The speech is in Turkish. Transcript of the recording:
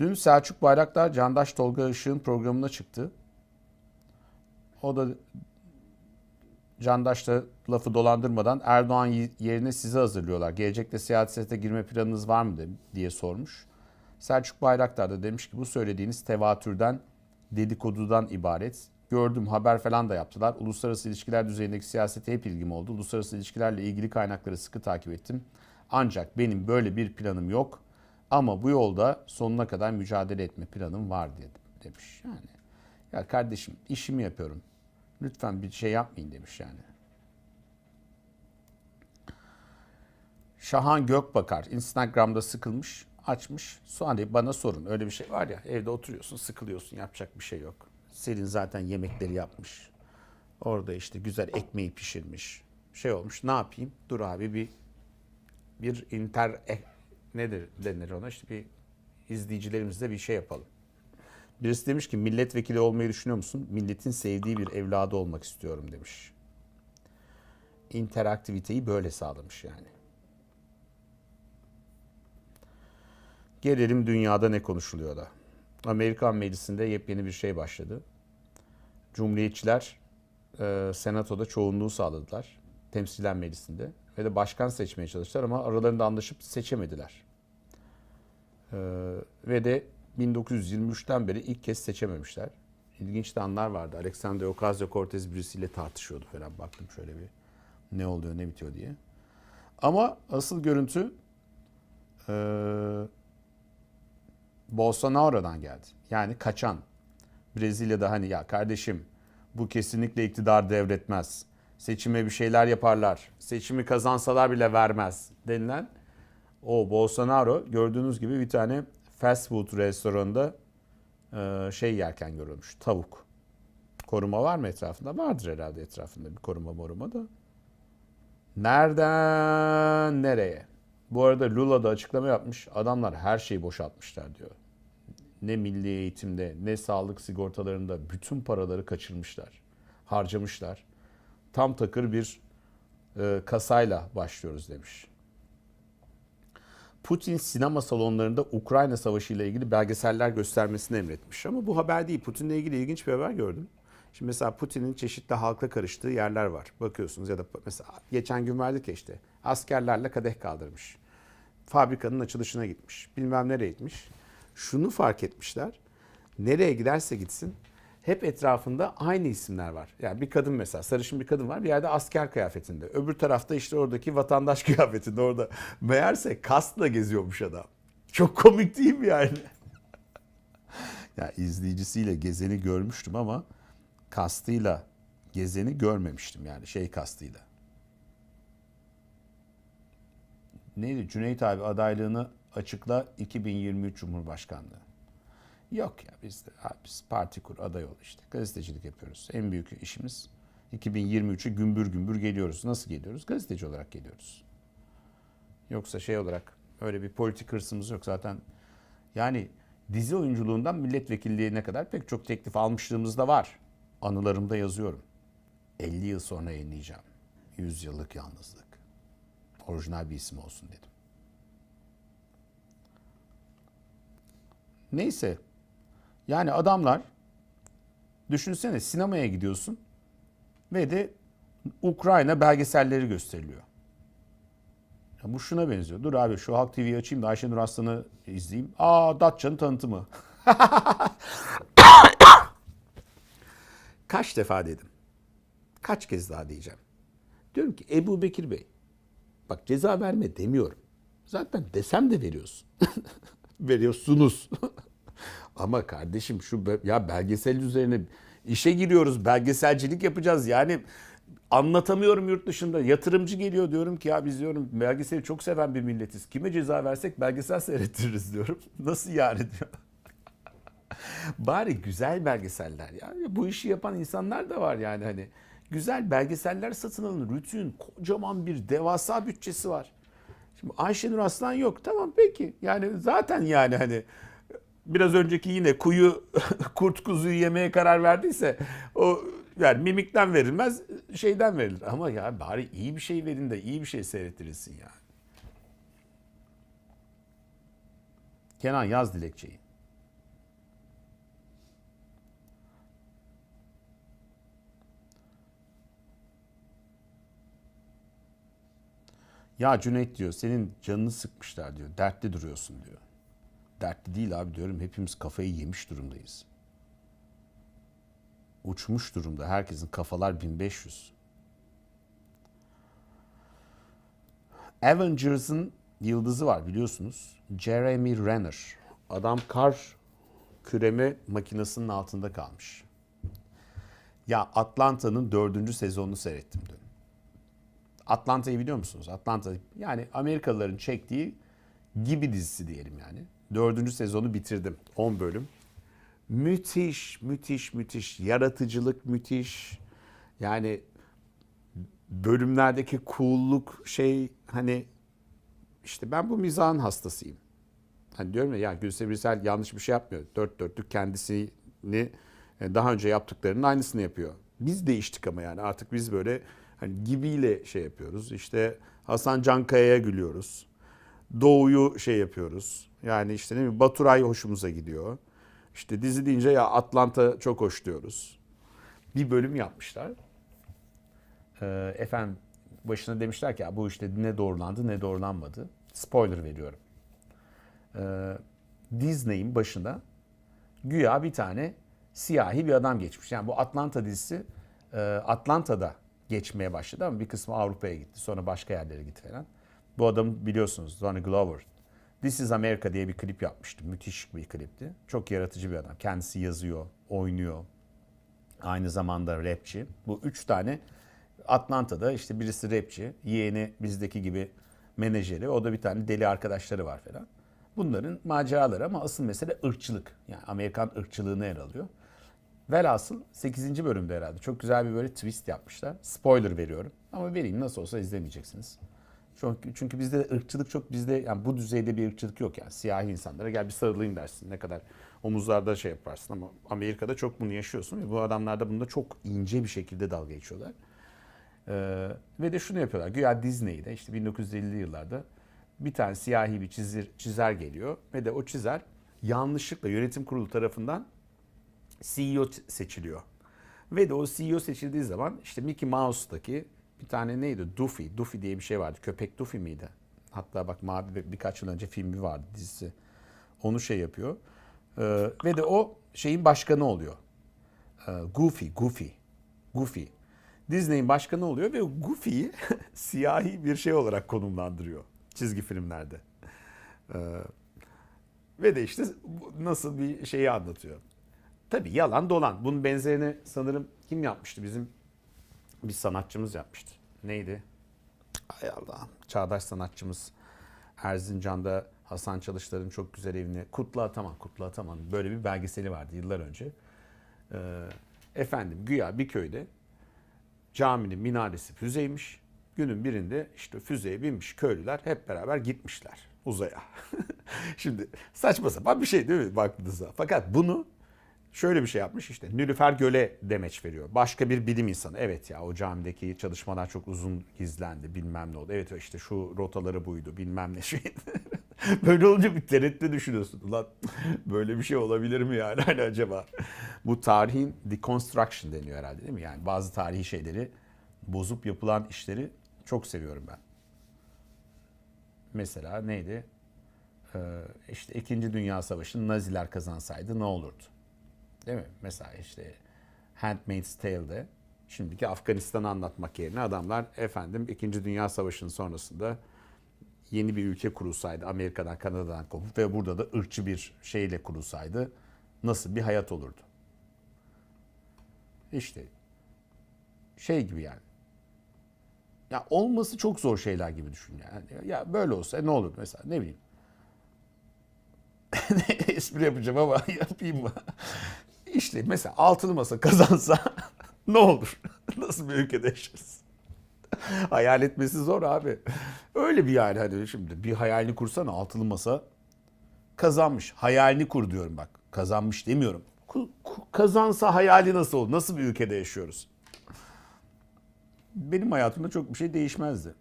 Dün Selçuk Bayraktar Candaş Tolga Işık'ın programına çıktı. O da Candaş'ta lafı dolandırmadan Erdoğan yerine sizi hazırlıyorlar. Gelecekte siyasete girme planınız var mı diye sormuş. Selçuk Bayraktar da demiş ki bu söylediğiniz tevatürden, dedikodudan ibaret. Gördüm haber falan da yaptılar. Uluslararası ilişkiler düzeyindeki siyasete hep ilgim oldu. Uluslararası ilişkilerle ilgili kaynakları sıkı takip ettim. Ancak benim böyle bir planım yok. Ama bu yolda sonuna kadar mücadele etme planım var diye demiş. Yani ya kardeşim işimi yapıyorum. Lütfen bir şey yapmayın demiş yani. Şahan Gökbakar Instagram'da sıkılmış, açmış. Sonra bana sorun. Öyle bir şey var ya evde oturuyorsun, sıkılıyorsun, yapacak bir şey yok. Selin zaten yemekleri yapmış. Orada işte güzel ekmeği pişirmiş. Şey olmuş. Ne yapayım? Dur abi bir bir inter eh, nedir denir ona? İşte bir izleyicilerimizle bir şey yapalım. Birisi demiş ki milletvekili olmayı düşünüyor musun? Milletin sevdiği bir evladı olmak istiyorum demiş. İnteraktiviteyi böyle sağlamış yani. Gelelim dünyada ne konuşuluyor da. Amerikan Meclisi'nde yepyeni bir şey başladı. Cumhuriyetçiler e, senatoda çoğunluğu sağladılar. Temsilen Meclisi'nde. Ve de başkan seçmeye çalıştılar ama aralarında anlaşıp seçemediler. E, ve de 1923'ten beri ilk kez seçememişler. İlginç de anlar vardı. Alexander Ocasio-Cortez birisiyle tartışıyordu falan. Baktım şöyle bir ne oluyor ne bitiyor diye. Ama asıl görüntü e, Bolsonaro'dan geldi. Yani kaçan. Brezilya'da hani ya kardeşim bu kesinlikle iktidar devretmez. Seçime bir şeyler yaparlar. Seçimi kazansalar bile vermez denilen o Bolsonaro gördüğünüz gibi bir tane fast food restoranında e, şey yerken görülmüş. Tavuk. Koruma var mı etrafında? Vardır herhalde etrafında bir koruma moruma da. Nereden nereye? Bu arada Lula da açıklama yapmış. Adamlar her şeyi boşaltmışlar diyor. Ne milli eğitimde ne sağlık sigortalarında bütün paraları kaçırmışlar. Harcamışlar. Tam takır bir e, kasayla başlıyoruz demiş. Putin sinema salonlarında Ukrayna Savaşı ile ilgili belgeseller göstermesini emretmiş. Ama bu haber değil. Putin'le ilgili ilginç bir haber gördüm. Şimdi mesela Putin'in çeşitli halka karıştığı yerler var. Bakıyorsunuz ya da mesela geçen gün verdik ya işte askerlerle kadeh kaldırmış. Fabrikanın açılışına gitmiş. Bilmem nereye gitmiş. Şunu fark etmişler. Nereye giderse gitsin hep etrafında aynı isimler var. Yani bir kadın mesela sarışın bir kadın var bir yerde asker kıyafetinde. Öbür tarafta işte oradaki vatandaş kıyafetinde orada. Meğerse kastla geziyormuş adam. Çok komik değil mi yani? ya izleyicisiyle gezeni görmüştüm ama kastıyla gezeni görmemiştim yani şey kastıyla. Neydi? Cüneyt abi adaylığını açıkla 2023 Cumhurbaşkanlığı. Yok ya biz de biz parti kur aday ol işte. Gazetecilik yapıyoruz. En büyük işimiz 2023'ü gümbür gümbür geliyoruz. Nasıl geliyoruz? Gazeteci olarak geliyoruz. Yoksa şey olarak öyle bir politik hırsımız yok zaten. Yani dizi oyunculuğundan milletvekilliğine kadar pek çok teklif almışlığımız da var. Anılarımda yazıyorum. 50 yıl sonra yayınlayacağım. 100 yıllık yalnızlık. Orijinal bir isim olsun dedim. Neyse yani adamlar düşünsene sinemaya gidiyorsun ve de Ukrayna belgeselleri gösteriliyor. Ya bu şuna benziyor. Dur abi şu Halk TV'yi açayım da Ayşenur Aslan'ı izleyeyim. Aa Datça'nın tanıtımı. Kaç defa dedim. Kaç kez daha diyeceğim. Diyorum ki Ebu Bekir Bey. Bak ceza verme demiyorum. Zaten desem de veriyorsun. Veriyorsunuz. Ama kardeşim şu ya belgesel üzerine işe giriyoruz, belgeselcilik yapacağız. Yani anlatamıyorum yurt dışında. Yatırımcı geliyor diyorum ki ya biz diyorum belgeseli çok seven bir milletiz. Kime ceza versek belgesel seyrettiririz diyorum. Nasıl yani diyor. Bari güzel belgeseller ya. Bu işi yapan insanlar da var yani hani. Güzel belgeseller satın alın. Rütün kocaman bir devasa bütçesi var. Şimdi Ayşenur Aslan yok. Tamam peki. Yani zaten yani hani biraz önceki yine kuyu kurt kuzuyu yemeye karar verdiyse o yani mimikten verilmez şeyden verilir. Ama ya bari iyi bir şey verin de iyi bir şey seyrettirilsin yani. Kenan yaz dilekçeyi. Ya Cüneyt diyor senin canını sıkmışlar diyor. Dertli duruyorsun diyor. Dertli değil abi diyorum. Hepimiz kafayı yemiş durumdayız. Uçmuş durumda. Herkesin kafalar 1500. Avengers'ın yıldızı var biliyorsunuz. Jeremy Renner. Adam kar küreme makinesinin altında kalmış. Ya Atlanta'nın dördüncü sezonunu seyrettim dün. Atlanta'yı biliyor musunuz? Atlanta yani Amerikalıların çektiği gibi dizisi diyelim yani. Dördüncü sezonu bitirdim. 10 bölüm. Müthiş, müthiş, müthiş. Yaratıcılık müthiş. Yani bölümlerdeki cool'luk şey hani işte ben bu mizahın hastasıyım. Hani diyorum ya, ya Gülse Birsel yanlış bir şey yapmıyor. Dört dörtlük kendisini e, daha önce yaptıklarının aynısını yapıyor. Biz değiştik ama yani artık biz böyle hani gibiyle şey yapıyoruz. İşte Hasan Cankaya'ya gülüyoruz. Doğu'yu şey yapıyoruz. Yani işte ne bileyim Baturay hoşumuza gidiyor. İşte dizi deyince ya Atlanta çok hoş diyoruz. Bir bölüm yapmışlar. Ee, efendim başına demişler ki ya bu işte ne doğrulandı ne doğrulanmadı. Spoiler veriyorum. Ee, Disney'in başına güya bir tane siyahi bir adam geçmiş. Yani bu Atlanta dizisi e, Atlanta'da geçmeye başladı ama bir kısmı Avrupa'ya gitti. Sonra başka yerlere gitti falan. Bu adam biliyorsunuz Donny Glover. This is America diye bir klip yapmıştı. Müthiş bir klipti. Çok yaratıcı bir adam. Kendisi yazıyor, oynuyor. Aynı zamanda rapçi. Bu üç tane Atlanta'da işte birisi rapçi, yeğeni bizdeki gibi menajeri, o da bir tane deli arkadaşları var falan. Bunların maceraları ama asıl mesele ırkçılık. Yani Amerikan ırkçılığını yer alıyor. Velhasıl 8. bölümde herhalde çok güzel bir böyle twist yapmışlar. Spoiler veriyorum ama vereyim nasıl olsa izlemeyeceksiniz. Çünkü, çünkü bizde de ırkçılık çok bizde yani bu düzeyde bir ırkçılık yok yani. Siyahi insanlara gel bir sarılayım dersin ne kadar omuzlarda şey yaparsın ama Amerika'da çok bunu yaşıyorsun ve bu adamlar da bunda çok ince bir şekilde dalga geçiyorlar. Ee, ve de şunu yapıyorlar. Güya Disney'de işte 1950'li yıllarda bir tane siyahi bir çizir, çizer geliyor ve de o çizer yanlışlıkla yönetim kurulu tarafından CEO seçiliyor. Ve de o CEO seçildiği zaman işte Mickey Mouse'daki bir tane neydi? Duffy. Duffy diye bir şey vardı. Köpek Duffy miydi? Hatta bak Mavi birkaç yıl önce filmi vardı dizisi. Onu şey yapıyor. Ee, ve de o şeyin başkanı oluyor. Ee, Goofy, Goofy. Goofy. Disney'in başkanı oluyor ve Goofy'yi siyahi bir şey olarak konumlandırıyor çizgi filmlerde. Ee, ve de işte nasıl bir şeyi anlatıyor. Tabii yalan dolan. Bunun benzerini sanırım kim yapmıştı? Bizim bir sanatçımız yapmıştı. Neydi? Ay Allah'ım. Çağdaş sanatçımız Erzincan'da Hasan Çalışlar'ın çok güzel evini Kutlu Ataman, Kutlu Ataman böyle bir belgeseli vardı yıllar önce. Ee, efendim güya bir köyde caminin minaresi füzeymiş. Günün birinde işte füzeye binmiş köylüler hep beraber gitmişler uzaya. Şimdi saçma sapan bir şey değil mi baktığınızda? Fakat bunu şöyle bir şey yapmış işte Nülüfer Göl'e demeç veriyor. Başka bir bilim insanı. Evet ya o camideki çalışmalar çok uzun gizlendi bilmem ne oldu. Evet işte şu rotaları buydu bilmem ne şey. böyle olunca bir tereddütle düşünüyorsun. Ulan böyle bir şey olabilir mi yani hani acaba? Bu tarihin deconstruction deniyor herhalde değil mi? Yani bazı tarihi şeyleri bozup yapılan işleri çok seviyorum ben. Mesela neydi? Ee, işte İkinci Dünya Savaşı'nı Naziler kazansaydı ne olurdu? Değil mi? Mesela işte Handmaid's Tale'de şimdiki Afganistan'ı anlatmak yerine adamlar efendim 2. Dünya Savaşı'nın sonrasında yeni bir ülke kurulsaydı Amerika'dan Kanada'dan kopup ve burada da ırkçı bir şeyle kurulsaydı nasıl bir hayat olurdu? İşte şey gibi yani. Ya olması çok zor şeyler gibi düşün yani. Ya böyle olsa ne olur mesela ne bileyim. Espri yapacağım ama yapayım mı? İşte mesela altılı masa kazansa ne olur? Nasıl bir ülkede yaşarız? Hayal etmesi zor abi. Öyle bir yani hani şimdi bir hayalini kursana altılı masa kazanmış. Hayalini kur diyorum bak. Kazanmış demiyorum. Kazansa hayali nasıl olur? Nasıl bir ülkede yaşıyoruz? Benim hayatımda çok bir şey değişmezdi.